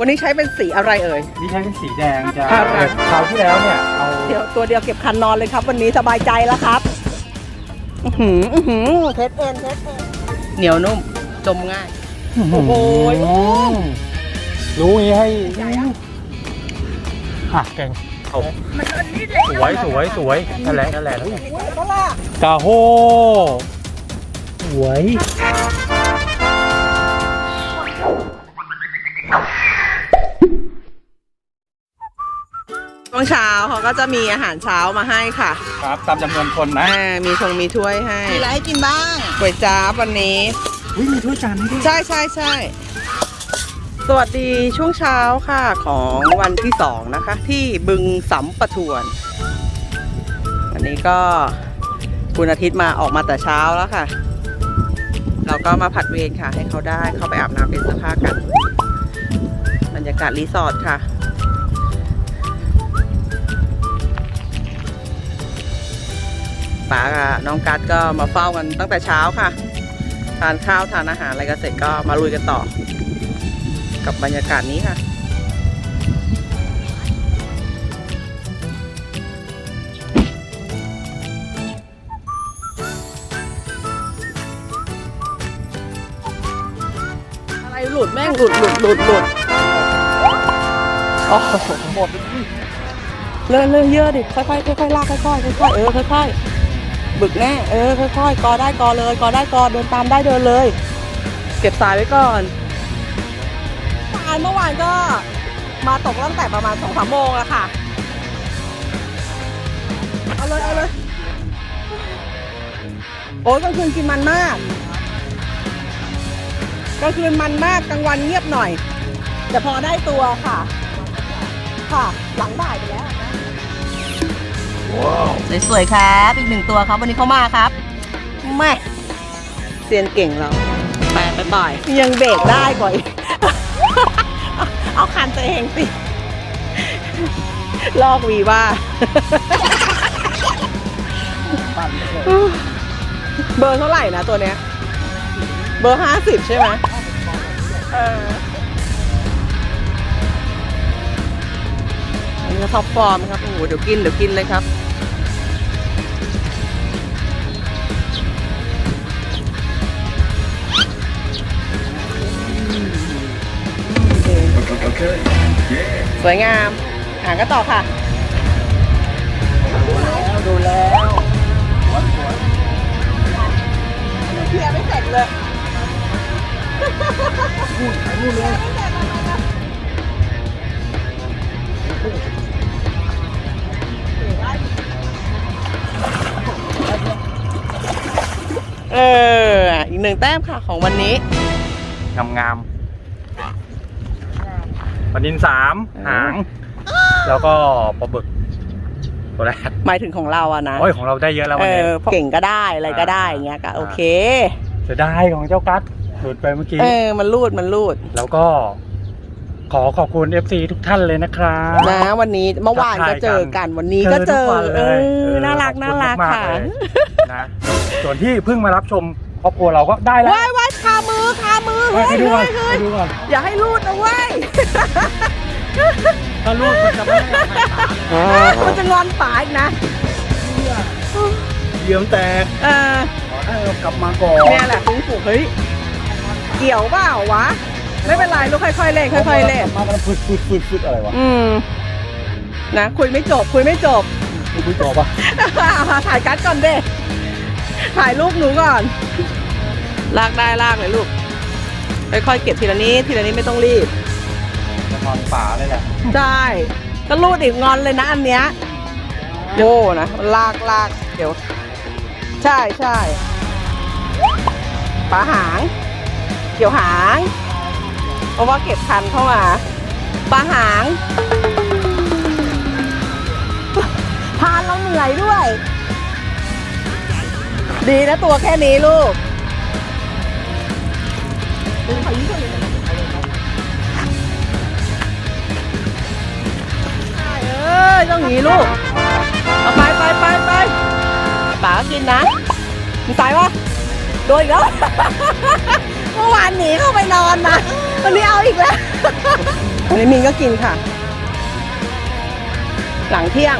วันนี้ใช้เป็นสีอะไรเอ่ย นี่ใช้เป็นสีแดงจะอะไรคราวที่แล้วเนี่ยเอาเดี๋ยวตัวเดียวเก็บคันนอนเลยครับ วันนี้สบายใจแล้วครับ อือหืออื้อหือเทสเอ็นเทสเอ็นเหนียวนุ่ม จมง่าย โอ้โห รู้งี้ให้ใหญ่อะอะเก่งเอาสวยสวยสวยนั่นแหละนั่นแหละโอ้ยก็ล่ะกาโฮสวย ช่วงเช้าเขาก็จะมีอาหารเช้ามาให้ค่ะครับตามจำนวนคนนะอ่ามีชงมีถ้วยให้มีอะไรให้กินบ้างก๋วยจั๊บวันนี้ อุ้ยมีถ้วยจานให้ด้วยใช่ใช่ใช่สวัสดีช่วงเช้าค่ะของวันที่สองนะคะ ที่บึงสัมปะทวนวันนี้ก็คุณอาทิตย์มาออกมาแต่เช้าแล้วค่ะ เราก็มาผัดเวรค่ะ ให้เขาได้เข้าไปอาบน้ำเป็นเสื้อผ้ากัน บรรยากาศรีสอร์ทค่ะ ป๋ากับน้องกัดก็มาเฝ้ากันตั้งแต่เช้าค่ะ ทานข้าวทานอาหารอะไรกันเสร็จก็มาลุยกันต่อ กับบรรยากาศนี้ค่ะอะไรหลุดแม่งหลุดหลุดหลุดหลุดโอ้โหหมดเลื่อนเลื่อนเยอะดิ ค่อยๆค่อยๆลากค่อยๆค่อยๆเออค่อยๆ บึกแน่ เออค่อยๆกอได้กอเลยกอได้กอเดินตามได้เดินเลย เก็บสายไว้ก่อนสายเมื่อวานก็มาตกตั้งแต่ประมาณสองสามโมงอะค่ะ เอาเลยเอาเลยโอ้ยกลางคืนกินมันมากกลางคืนมันมากกลางวันเงียบหน่อย แต่พอได้ตัวค่ะ ค่ะ หลังบ่ายไปแล้ว สวยๆครับอีกหนึ่งตัวครับวันนี้เขามาครับแม่เซียนเก่งเราไปไปบ่อยยังเบรกได้กว่าอีกเอาคันตัวเองสิ ลอกวีว่า เบอร์เท่าไหร่นะตัวเนี้ย เบอร์ห้าสิบใช่ไหมเอออันนี้ท็อปฟอร์มครับ โอ้โห เดี๋ยวกิน เดี๋ยวกินเลยครับ สวยงามอ่านก็ต่อค่ะดูแล้วเคลียร์ไม่เสร็จเลยเออ อีกหนึ่งแต้มค่ะของวันนี้ งามงามๆ ปันดินสามหาง แล้วก็ปลาบึกตัวแรกหมายถึงของเราอะนะโอ้ยของเราได้เยอะแล้วเอวันนี้ อเก่งก็ได้อะไรก็ได้อย่างเงี้ยก็โอเคเสียดายของเจ้ากัสหลุดไปเมื่อกี้ เออมันรูดมันรูดแล้วก็ ขอขอบคุณ FC ทุกท่านเลยนะครับ นะ วันนี้เมื่อวานก็เจอกันวันนี้ก็เจอทุวันเอลยอน่ารักขอบน่าคุณรักมๆค่ะเลยนะส่วนที่เพิ่งมารับชมครอบครัวเราก็ได้แล้วว้ายว้าย คามือคามือไปเฮ้ยไปดูก่อเฮ้นยเฮ้ยไปดูก่อน อย่าให้รูดนะเว้ยถ้าลูกมันจะไม่ให้อาหารตามันจะงอนป๋าอีกนะ เยี่ยมแตกเออขอให้เรากลับมาก่อนเนี่ยแหละฟุ้งฝูเฮ้ย เกี่ยวเปล่าวะ ไม่เป็นไรลูกค่อยๆเล่นค่อยๆเล่น มากันฟึดฟึดฟึดฟึดอะไรวะอืม นะ คุยไม่จบ คุยไม่จบ คุณคุยต่อปะถ่ายกัดก่อนเด้ถ่ายรูปหนูก่อน ลากได้ลากเลยลูก ค่อยๆเก็บทีละนิดทีละนิดไม่ต้องรีบ จะนอนป่าเลยแหละได้ก็รูดอีกงอนเลยนะอันเนี้ยโย่นะลากลากเดี๋ยว ใช่ใช่ปลาหาง เกี่ยวหาง เพราะว่าเก็บคันเข้ามาปลาหางพานเราเหนื่อยด้วย ดีนะตัวแค่นี้ลูกใช่ เอ้ยต้องอย่างนี้ลูก เอาไปไปไปไปป๋าก็กินนะมีสายวะโดนอีกแล้ว เมื่อวานหนีเข้าไปนอนนะวันนี้เอาอีกแล้ววันนี้มินก็กินค่ะ หลังเที่ยง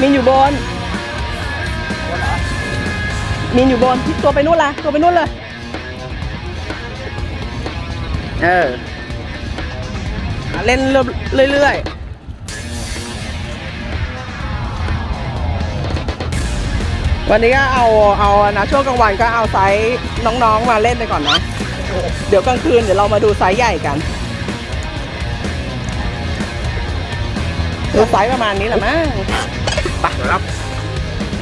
มินอยู่บน มินอยู่บนที่ตัวไปนู่นละตัวไปนู่นเลย เอออะเล่นเรื่อยๆวันนี้ก็เอาเอานะช่วงกลางวันก็เอาไซส์น้องๆมาเล่นไปก่อนนะ เดี๋ยวกลางคืนเดี๋ยวเรามาดูไซส์ใหญ่กันดูไซส์ประมาณนี้แหละมั้งไปเดี๋ยวรับ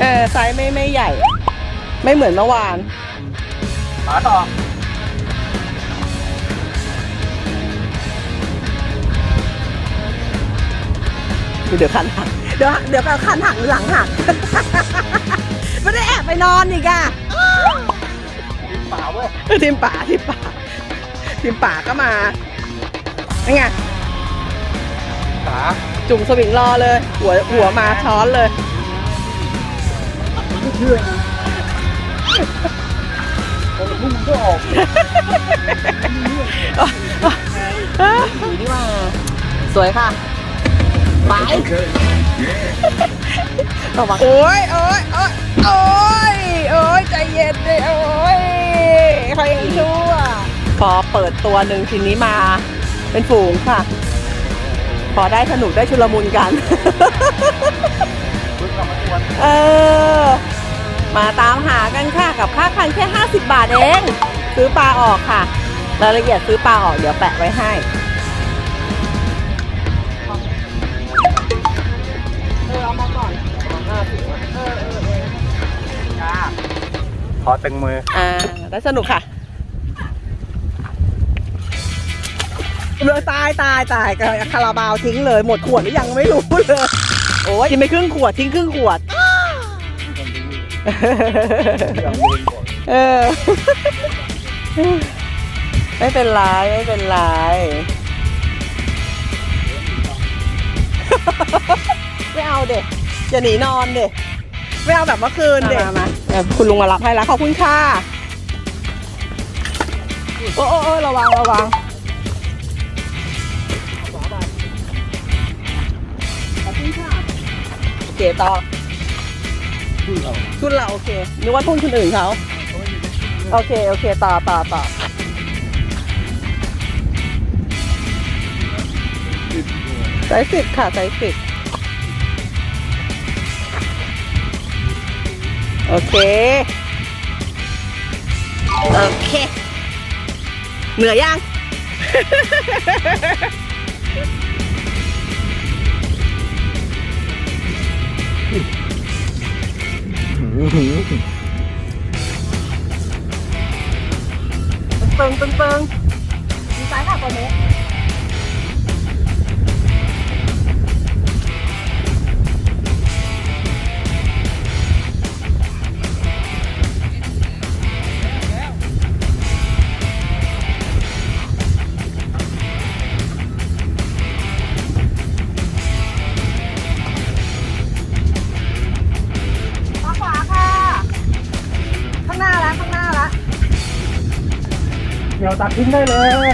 เออไซส์ไม่ไม่ใหญ่ ไม่เหมือนเมื่อวานขาต่อ เดี๋ยวคันหักเดี๋ยวเดี๋ยวไปเอาคันหักหรือหลังหักไม่ได้แอบไปนอนอีกอะเปล่าเว้ยทีมป่าทีมป่าทีมป่าก็มานี่ไงขาจุ่มสวิงรอเลย หัวหัวมาช้อนเลยเชื่อโอ้ยพุ่งก็ออกดีนี่มาสวยค่ะ ไประวังโอ้ยโอ้ยโอ้ยโอ้ยโอ้ยใจเย็นเลยโอ้ยใครยังชั่วพอเปิดตัวหนึ่งทีนี้มา เป็นฝูงค่ะ พอได้สนุกได้ชุลมุนกันพุ่งกลับมาทวนเออ มาตามหากันค่ะ กับค่าคันแค่ 50 บาทเอง ซื้อปลาออกค่ะ รายละเอียดซื้อปลาออกเดี๋ยวแปะไว้ให้ ขอตึงมือ อ่าได้สนุกค่ะเลยตายตายตายคาราบาวทิ้งเลย หมดขวดหรือยังไม่รู้เลย โอ้ยกินไปครึ่งขวดทิ้งครึ่งขวด เออ ไม่เป็นไรไม่เป็นไรไม่เอาเด็กจะหนีนอนเด็ก ไม่เอาแบบเมื่อคืนเด็กมาคุณลุงมารับให้แล้วขอบคุณค่ะโอ้โอ้โอ้ระวังระวังขอบคุณค่ะโอเคต่อทุนเราโอเคนึกว่าทุนคนอื่นเขาโอเคโอเคต่อต่อต่อไซส์สิบค่ะไซส์สิบ โอเค โอเค เหนื่อยยัง ตึงตึงตึงมีซ้ายค่ะตัวนี้ ได้เลย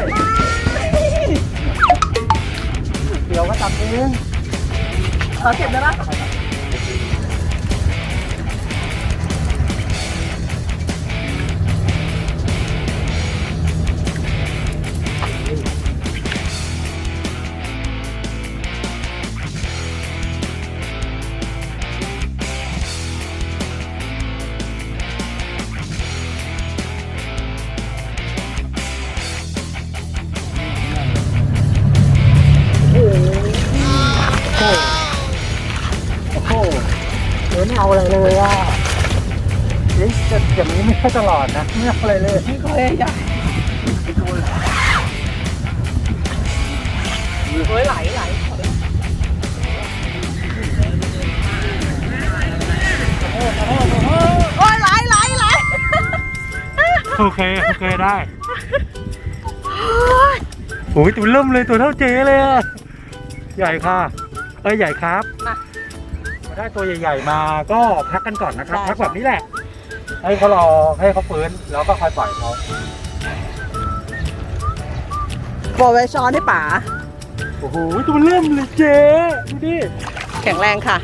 อย่างนี้ไม่ใช่ตลอดนะไม่เอาอะไรเลยไม่ค่อยใหญ่เฮ้ยไหลไหลโอ้ยไหลไหลไหลโอเคโอเคได้โอ้ยตัวเริ่มเลยตัวเท่าเจเลยอะใหญ่ค่ะเอ้ยใหญ่ครับมามาได้ตัวใหญ่ ๆ มาก็พักกันก่อนนะครับได้พักแบบนี้แหละ ให้เขารอให้เขาฟื้นแล้วก็ค่อยปล่อยเขาบอกไว้ช้อนให้ป๋าโอ้โหตัวเริ่มเลยเจ๊ดูดิแข็งแรงค่ะ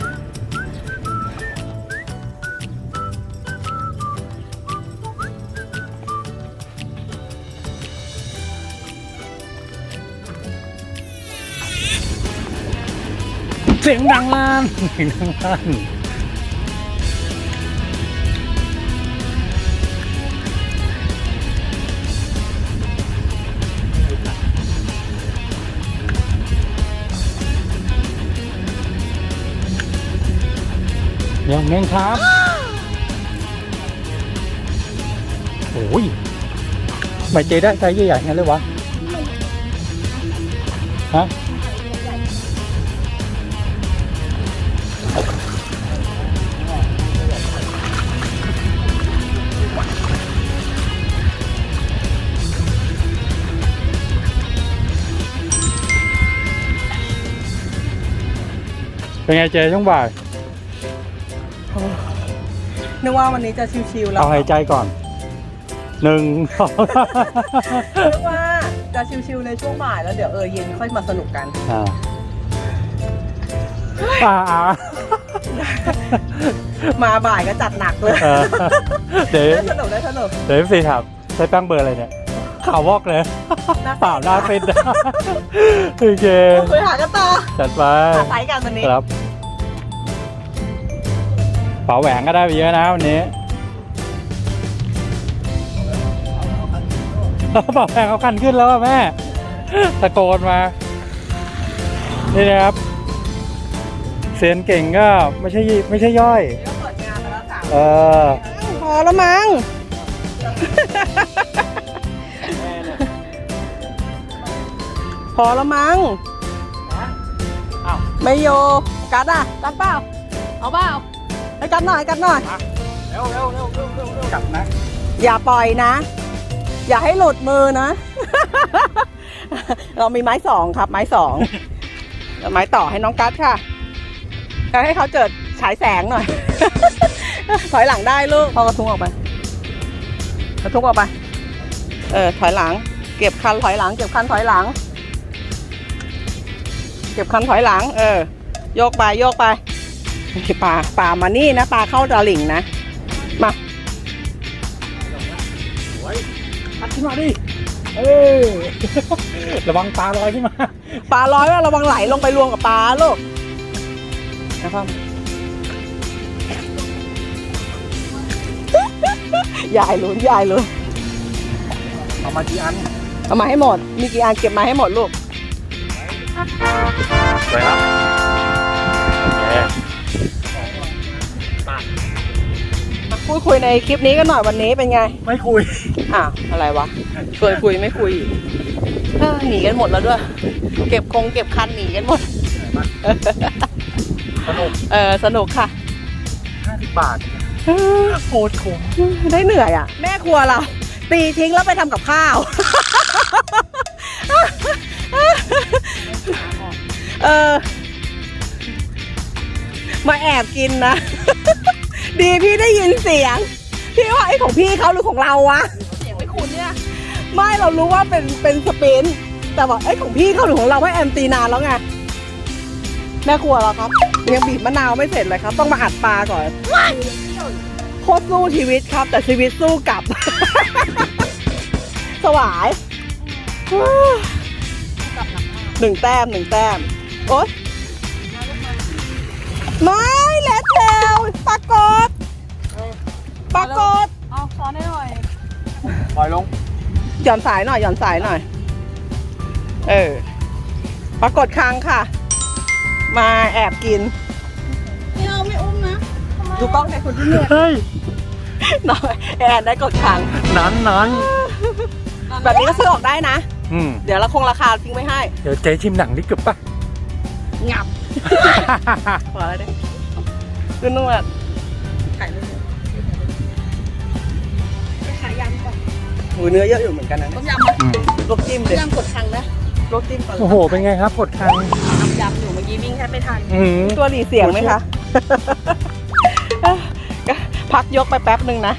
เสียงดังลั่นเสียงดังลั่น ยังแม่งครับ โอ้ยทำไม่เจได้ไซส์ใหญ่ๆงั้นเลยวะ ฮะ เป็นไงเจช่วงบ่าย นึกว่าวันนี้จะชิวๆแล้วเอาหายใจก่อน หนึ่งสองนึกว่าจะชิวๆในช่วงบ่ายแล้วเดี๋ยวเออเย็นค่อยมาสนุกกันอ่าอ่าอ่ามาบ่ายก็จัดหนักเลยเออเดี๋ยวได้สนุกได้สนุกเดี๋ยวสี่ถามใช้แป้งเบอร์อะไรเนี่ยข่าววอกเลยเปล่าหน้าเป็นนะโอเคคุยหากันต่อจัดไปหาไซส์กันวันนี้ครับเป๋าแหวนก็ได้ไปเยอะนะวันนี้เป๋าแหวนเขาคันขึ้นแล้วอะแม่ ตะโกนมา นี่นะครับเซียนเก่งก็ไม่ใช่ไม่ใช่ย่อยเดี๋ยวเปิดงานไปแล้วสามเออ พอแล้วมั้งพอแล้วมั้งอ้าวไม่โยกัดอะกัดเปล่า เอาเปล่า ให้กัดหน่อยกัดหน่อย เร็วเร็วเร็วเร็วเร็วเร็วกลับนะอย่าปล่อยนะ อย่าให้หลุดมือนะ เรามีไม้สองครับ ไม้สองแล้วไม้ต่อให้น้องกัดค่ะแล้วให้เขาเจิดฉายแสงหน่อย ถอยหลังได้ลูกพอกระทุ้งออกไปกระทุ้งออกไป เออถอยหลัง เก็บคันถอยหลัง เก็บคันถอยหลัง เก็บคันถอยหลัง เออ โยกไปโยกไป ปลาปลามานี่นะปลาเข้าตะหลิ่งนะ มาอัดขึ้นมาดิ เออระวังตาลอยขึ้นมา ปลาร้อยว่าระวังไหลลงไปรวมกับปลาลูกนะครับยายลุ้นยายลุ้นเอามากี่อัน เอามาให้หมด มีกี่อันเก็บมาให้หมดลูกสวยครับ พูดคุยในคลิปนี้กันหน่อยวันนี้เป็นไง ไม่คุยอ้าวอะไรวะชวนคุยไม่คุยอีกเออหนีกันหมดแล้วด้วย เก็บคงเก็บคันหนีกันหมด สนุกเออสนุกค่ะ 50 บาทโคตรคุ้มได้เหนื่อยอะ แม่ครัวเรา ตีทิ้งแล้วไปทำกับข้าว เออ มาแอบกินนะ ดีพี่ได้ยินเสียง พี่ว่าไอ้ของพี่เขาหรือของเราวะ เสียงไม่คุ้นเนี่ยไม่เรารู้ว่าเป็นเป็นสปินแต่บอกไอ้ยของพี่เขาหรือของเราว่าแอมตีนานแล้วไงแม่ครัวเราครับยังบีบมะนาวไม่เสร็จเลยครับ ต้องมาอัดปลาก่อนโคตรสู้ชีวิตครับ แต่ชีวิตสู้กลับ สวายหนึ่งแต้มหนึ่งแต้มโอ๊ยไม่เลดเทล ปรากฏปรากฏเอาซ้อนให้หน่อยปล่อยลงหย่อนสายหน่อยหย่อนสายหน่อย เออปรากฏครั้งค่ะ มาแอบกินไม่เอาไม่อุ้มนะดูกล้องในคุณที่เนี่ยเฮ้ยหน่อยแอนได้กดครั้งนั้นนั้นแบบนี้ก็ซื้อออกได้นะ อืมเดี๋ยวเราคงราคาทิ้งไว้ให้ เดี๋ยวเจ๊ชิมหนังดิเกือบปะงับพอแล้วดิ ขึ้นนวดไข่ไม่เยอะขายยำก่อนหูเนื้อเยอะอยู่เหมือนกันนะต้เนี่ยมยำปะอืมลวกจิ้มเลยยำกดคังนะลวกจิ้มก่อนโอ้โห เป็นไงครับกดคังทำยำอยู่เมื่อกี้วิ่งแทบไม่ทันอืมตัวหลีเสียงไหมคะ พักยกไปแป๊บหนึ่งนะ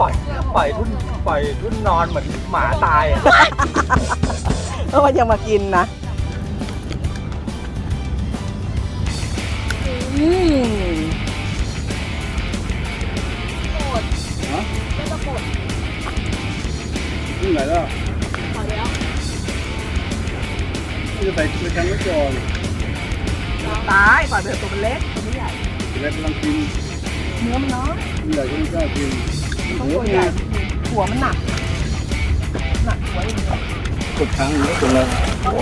ปล่อยปล่อยทุ่นปล่อยทุ่นนอนเหมือนหมาตายอะเออยังมากินนะ อืมนี่ไหนแล้วขอแล้วที่จะใส่ในกันไม่ก่อนตายปล่อยไปเถอะตัวมันเล็กตัวไม่ใหญ่แล้วกำลังกินเนื้อมันน้อยนี่ใหญ่ก็ไม่กล้ากินต้องหัวตัวไงใหญ่หัวมันหนักหนักหัวอย่างเดียวกดค้างหัวตรงนั้นโอ้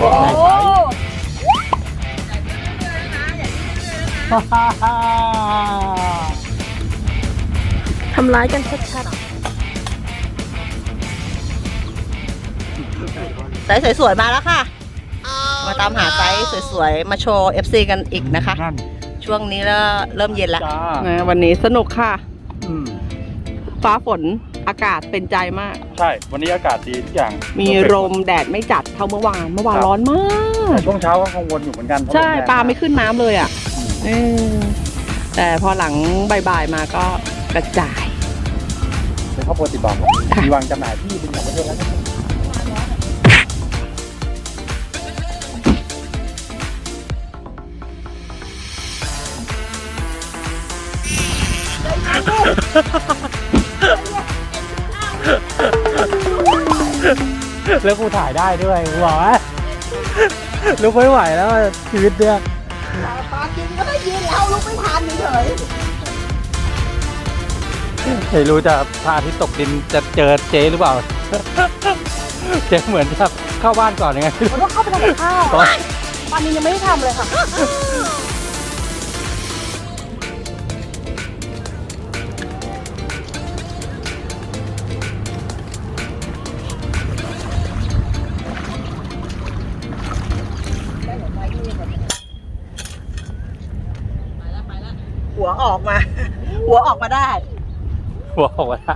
ทำร้ายกันชัดไซส์สวยๆมาแล้วค่ะ มาตามหาไซส์สวยๆ มาโชว์ FC กันอีกนะคะนั่นช่วงนี้แล้วเริ่มเย็นแล้วจ้านะวันนี้สนุกค่ะอืมฟ้าฝนอากาศเป็นใจมาก ใช่ วันนี้อากาศดีทุกอย่าง มีลมแดดไม่จัดเท่าเมื่อวาน เมื่อวานร้อนมากแต่ช่วงเช้าก็กังวลอยู่เหมือนกันเพระใช่ลมแรงปลาไม่ขึ้นน้ำเลยอะเออ แต่พอหลังบ่ายๆมาก็กระจายเป็นข้าวโพดติดบอกมีวางจำหน่ายที่เป็นของประเทศแล้วแล้วกูถ่ายได้ด้วยกูบอกว่าลุกไม่ไหวแล้วชีวิตเนี่ย ปลากินก็ได้ยินแล้วลุกไม่ทันเฉยไม่รู้จะพระอาทิตย์ตกดินจะเจอเจ๊หรือเปล่า เจ๊เหมือนจะเข้าบ้านก่อนยังไงไม่รู้มันต้องเข้าไปทำกับข้าวตอนปลานี้ยังไม่ได้ทำเลยค่ะ ออกมา หัวออกมาได้หัวออกมาได้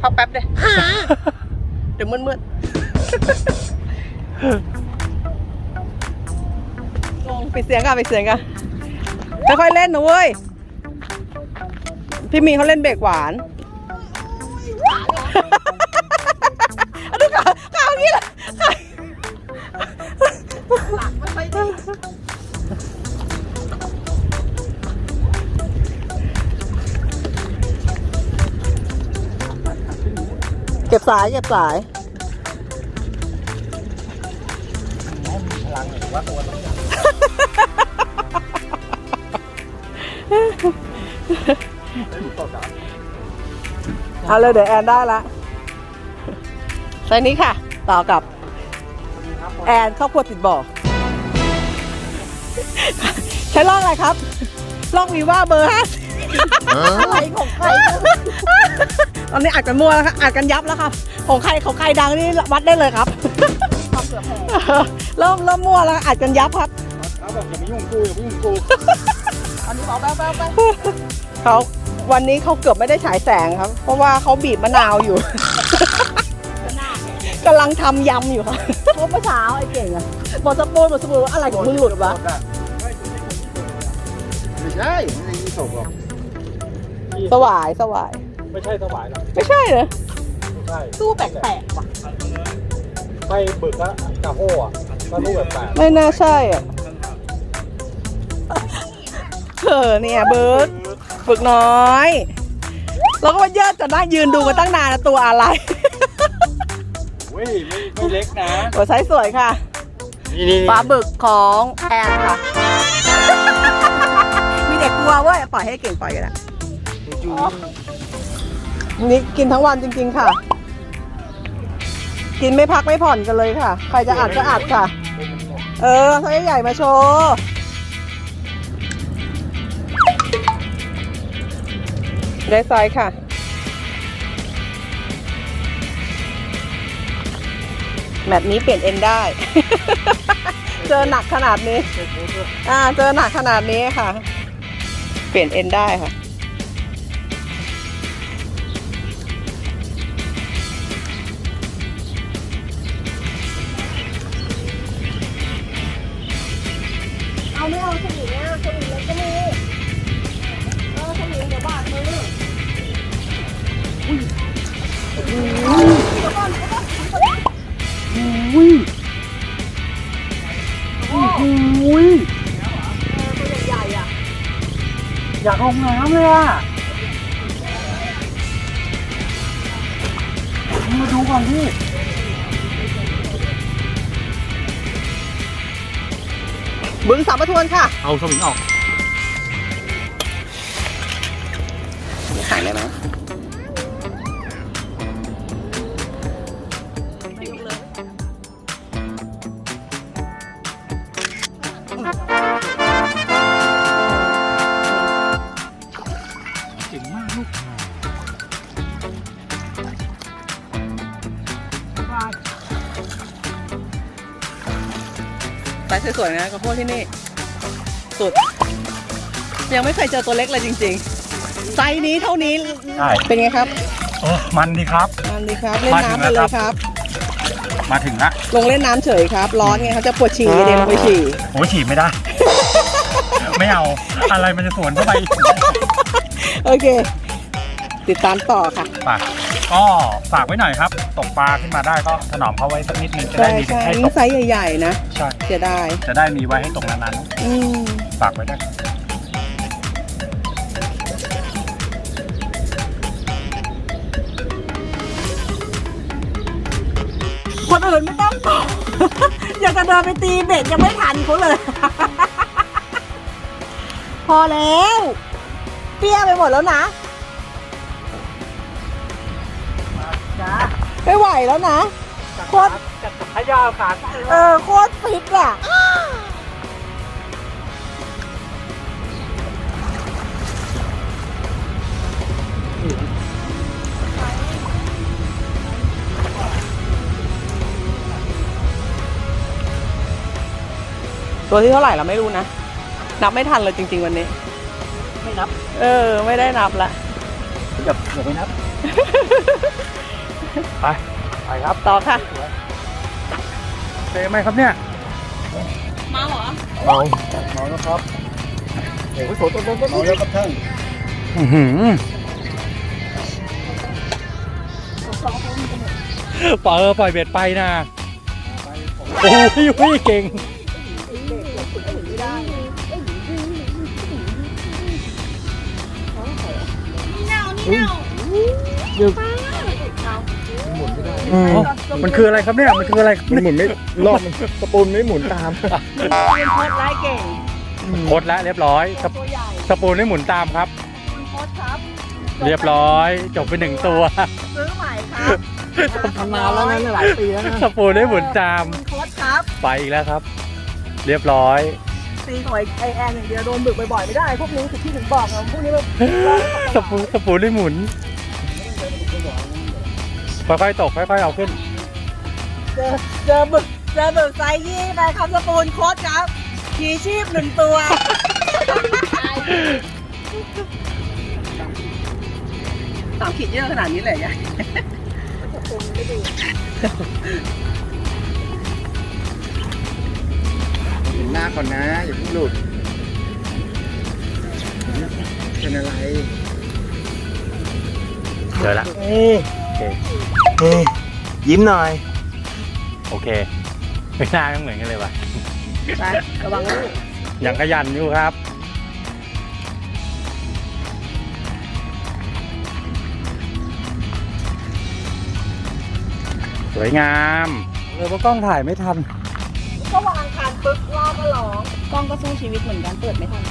พักแป๊บเลยเดี๋ยวมืดๆปิดเสียงกันปิดเสียงกันค่อยๆเล่นนะเว้ย พี่มีเขาเล่นเบรกหวาน ก็บสายเก็บสายเอาเลยเดี๋ยวแอนได้ละไซส์นี้ค่ะ ต่อกับ แอนครอบครัวติดบ่อ ใช้ล่องอะไรครับล่องวีว่าเบอร์ห้าอะไรของใคร ตอนนี้อัดกันมั่วแล้วค่ะอัดกันยับแล้วค่ะของใครของใครดังนี่วัดได้เลยครับเริ่มเริ่มมั่วแล้วอัดกันยับครับเขาบอกอย่ามายุ่งกูอย่ามายุ่งกูเขาวันนี้เขาเกือบไม่ได้ฉายแสงครับ เพราะว่าเขาบีบมะนาวอยู่กำลังทำยำอยู่ครับเมื่อเช้าไอ้เก่งอะบอสปูนบอสปูนอะไรของมึงหลุดวะไม่ใช่ไม่ได้ยินศพหรอกสวายสวาย ไม่ใช่สวายหรอกไม่ใช่เหรอไม่ใช่ตู้แปลกๆว่ะไม่บึกอะกะโห้อะก็รูปแบบแปลกไม่น่าใช่อะเออเนี่ยเบิร์กบึกน้อยแล้วก็มาเยอะจะนั่งยืนดูมาตั้งนานนะตัวอะไรเว้ยไม่ไม่เล็กนะหัวไซส์สวยค่ะนี่นี่ปลาบึกของแอนค่ะ มีเด็กกลัวเว้ยปล่อยให้เก่งปล่อยกันละ นี่กินทั้งวันจริง ๆ ค่ะ กินไม่พักไม่ผ่อนกันเลยค่ะ ใครจะอัดก็อัดค่ะ เออไซส์ใหญ่มาโชว์ได้ไซส์ค่ะแมตช์นี้เปลี่ยนเอ็นได้ เจอหนักขนาดนี้ อ่า เจอหนักขนาดนี้ค่ะ เปลี่ยนเอ็นได้ค่ะ อุ้ยอุ้ยตัวใหญ่ๆอะอยากลงน้ำเลยอะมาดูก่อนพี่บึงสามประทวนค่ะเอาสวิงออก หายเลยนะ วยๆนะกระโพดที่นี่ สุด ยังไม่เคยเจอตัวเล็กเลยจริง ๆ ไซส์นี้เท่านี้ใช่ เป็นไงครับโอ้มันดีครับนั่นดีครับเล่นน้ำไปมาถึงเลแล้วยครับ มาถึงละลงเล่นน้ำเฉยครับ ร้อนไงเขาจะปวดฉี่เด็กลงไปฉี่โอ้ยฉีดไม่ได้ ไม่เอา อะไรมันจะสวนเข้าไปอีกโอเค ติดตามต่อค่ะฝากก็ฝากไว้หน่อยครับ ตกปลาขึ้นมาได้ก็ถนอมเขาไว้สักนิดนึงจะใช่ได้มีใช่ให้ตนี่กไซส์ใหญ่ๆนะ ใช่ เสียดายจะได้มีไว้ให้ตกนานอืมๆฝากไว้ด้วยคนอื่นไม่ต้องตอบอยากจะเดินไปตีเบ็ดยังไม่ทันเขาเลย พอแล้ว เปี้ยไปหมดแล้วนะไม่ไหวแล้วนะโคตร จัดขยาวขาเออโคตรฟิตอะตัวที่เท่าไหร่เราไม่รู้นะ นับไม่ทันเลยจริง ๆ วันนี้ ไม่นับ เออ ไม่ได้นับละอย่าอย่าไปนับ ไป ไปครับ ต่อค่ะ เจอไหมครับเนี่ยมาเหรอเมาเมาแล้วครับเดี๋ยวไปโสดต้นต้นต้นเมาแล้วครับท่านอื้อหือปล่อยเออปล่อยเบ็ดไปนะโอ้ยอุ้ยเก่งอืมอ๋อ มันคืออะไรครับเนี่ย มันคืออะไรครับมันหมุนไม่รอบมันสปูนไม่หมุนตามเป็นโคตรไล่เก่งโคตรแล้วเรียบร้อยสปตัวใหญ่สปูนไม่หมุนตามครับ คุณโคตรครับเรียบร้อย จบไปหนึ่งตัว ซื้อใหม่ครับทำนานแล้วนะหลายปีแล้วนะสปูนไม่หมุนตาม คุณโคตรครับไปอีกแล้วครับ เรียบร้อยตีหน่อยไอแอนอย่างเดียวโดนบึกบ่อยๆไม่ได้ พวกนี้คือที่ถึงบอกนะพวกนี้แบบสปูนสปูนไม่หมุน ค่อยๆตกค่อยๆเอาขึ้น เจอเจอบึกเจอบึกไซส์ยี่ไปครับสปูนโคตรครับขีชีพหนึ่งตัว สามขีดเยอะขนาดนี้เลยยายเห็นหน้าก่อนนะ อย่าเพิ่งหลุด เป็นอะไร เจอแล้วเอ้ยโอ เคเอ้ยยิ้มหน่อย โอเคไม่น่าก็เหมือนกันเลยว่ะ ไประวังลูกยังขยันอยู่ครับ สวยงามเลยว่ากล้องถ่ายไม่ทัน ก็วางคานปึ๊กรอบก็ร้องกล้องก็สู้ชีวิตเหมือนกันเปิดไม่ทัน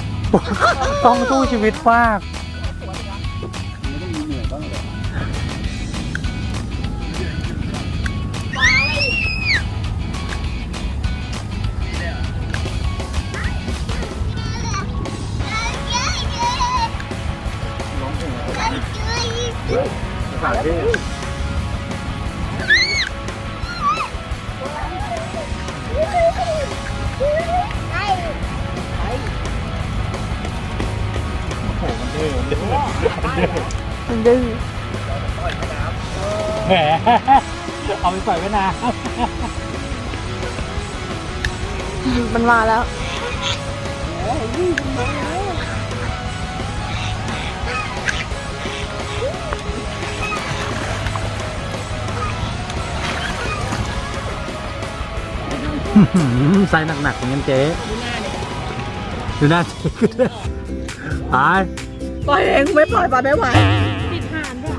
กล้องสู้ชีวิตมาก ปปล่อยไว้นานมันมาแล้วเใส่หนักๆอย่างนั้นเจ๊ดูหน้าเจ๊ก็ได้ตายปล่อยเองไม่ปล่อยปล่อยไม่ไหว ติดหานด้ว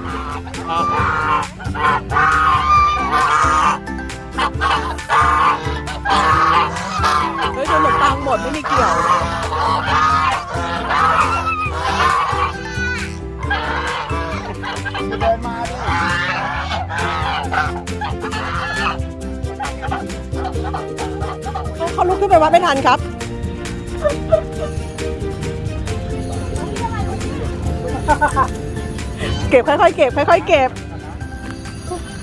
ย ดไม่มีเกี่ยว เดินมาด้วยเขาลุกขึ้นไปวัดไม่ทันครับ เก็บค่อยๆเก็บค่อยๆเก็บ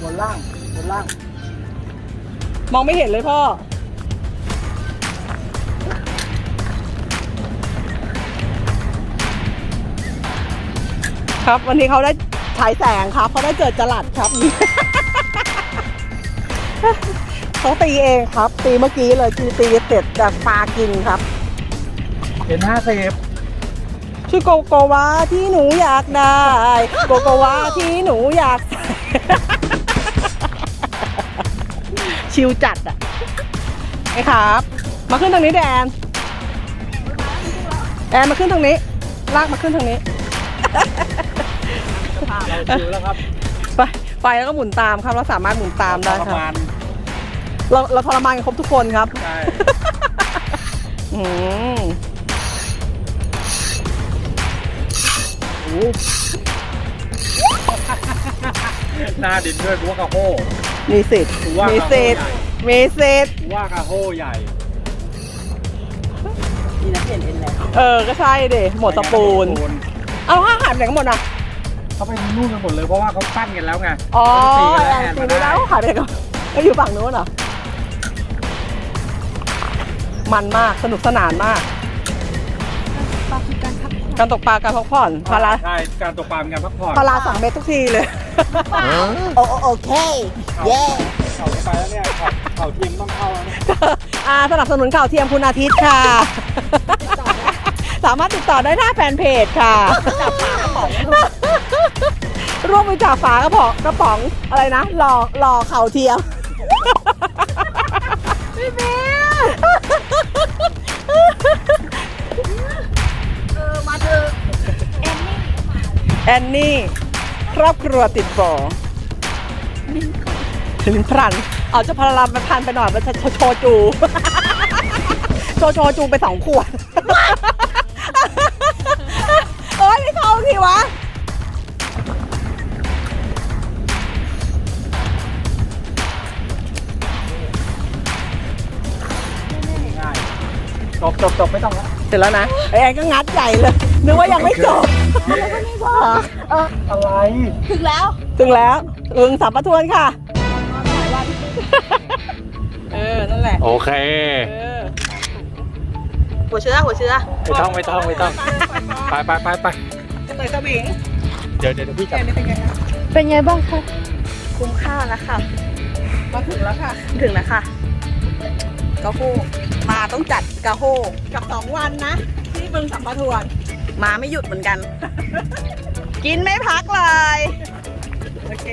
บนล่างบนล่าง มองไม่เห็นเลยพ่อ ครับ วันนี้เขาได้ฉายแสงครับเขาได้เกิดจลัดครับ เขาตีเองครับ ตีเมื่อกี้เลยตีตีเสร็จแต่ปลากินครับ เห็นห้าสิบชื่อโกโกวาที่หนูอยากได้ โกโกวาที่หนูอยากใส่ชิวจัดอะไอ้ครับ มาขึ้นทางนี้แดนแอนมาขึ้นทางนี้ ลากมาขึ้นทางนี้ เราชิวแล้วครับไปไปแล้วก็หมุนตามครับเราสามารถหมุนตามได้ประครับมาณเราเราทรมานกันครบทุกคนครับใช่อืมโอ้หน้าดินด้วยกูว่ากระโฮมีสิทธิ์ถือว่ามีสิทธิ์มีสิทธิ์กูว่ากระโฮใหญ่เออก็ใช่เดหมดตะปูน เอาห้าหายไปไหนกันหมดอะ เขาไปนู่นกันหมดเลยเพราะว่าเขาปั้นกันแล้วไงอ๋อเขาตีแอกันนแล้วแอนตีมาไปได้แล้วหายไปไหนกันก็อยู่ฝั่งนู้นเหรอ มันมากสนุกสนานมาก ปลาคือการพักผ่อนการตกปลาการพักผ่อนพาราใช่การตกปลาเป็นการพักผ่อนพาราสองเม็ดทุกทีเลย โอโอเค เย้เขาไปแล้วเนี่ยเขาเขาทีมต้องเข้าแล้วเนี่ยอ่าสนับสนุนข่าวเทียมคุณอาทิตย์ค่ะ สามารถติดต่อได้หน้าแฟนเพจค่ะร่ รวมบริจาคฝากระป๋องกระป๋องอะไรนะหล่อหล่อเข่าเทียมพี่เบียเออมาเถอะแอนนี่แอนนี่ครอบครัวติดบ่อลิ้นพรัน เอาเจะพาราไปพันไปหน่อยมันจะโชจู โชโชจูไปสองขวด จบจบจบไม่ต้องแล้วเสร็จแล้วนะไอ้แอนก็งัดใหญ่เลย นึกว่ายังไม่จบเอออะไรถึงแล้วถึงแล้วอึงสับประทวนค่ะ เออ นั่นแหละ โอเค เออ หัวเชื้อหัวเชื้อไม่ต้องไม่ต้องไม่ต้อง ไปไปไปไปเตยสวิงเดี๋ยวเดี๋ยวพี่จับแอนนี่เป็นไงคะเป็นไงบ้างคะ คุ้มค่าแล้วค่ะ มาถึงแล้วค่ะ ถึงแล้วค่ะ กะโฮมาต้องจัดกะโฮกับสองวันนะ ที่บึงสัมปทวน มาไม่หยุดเหมือนกัน กินไม่พักเลย โอเค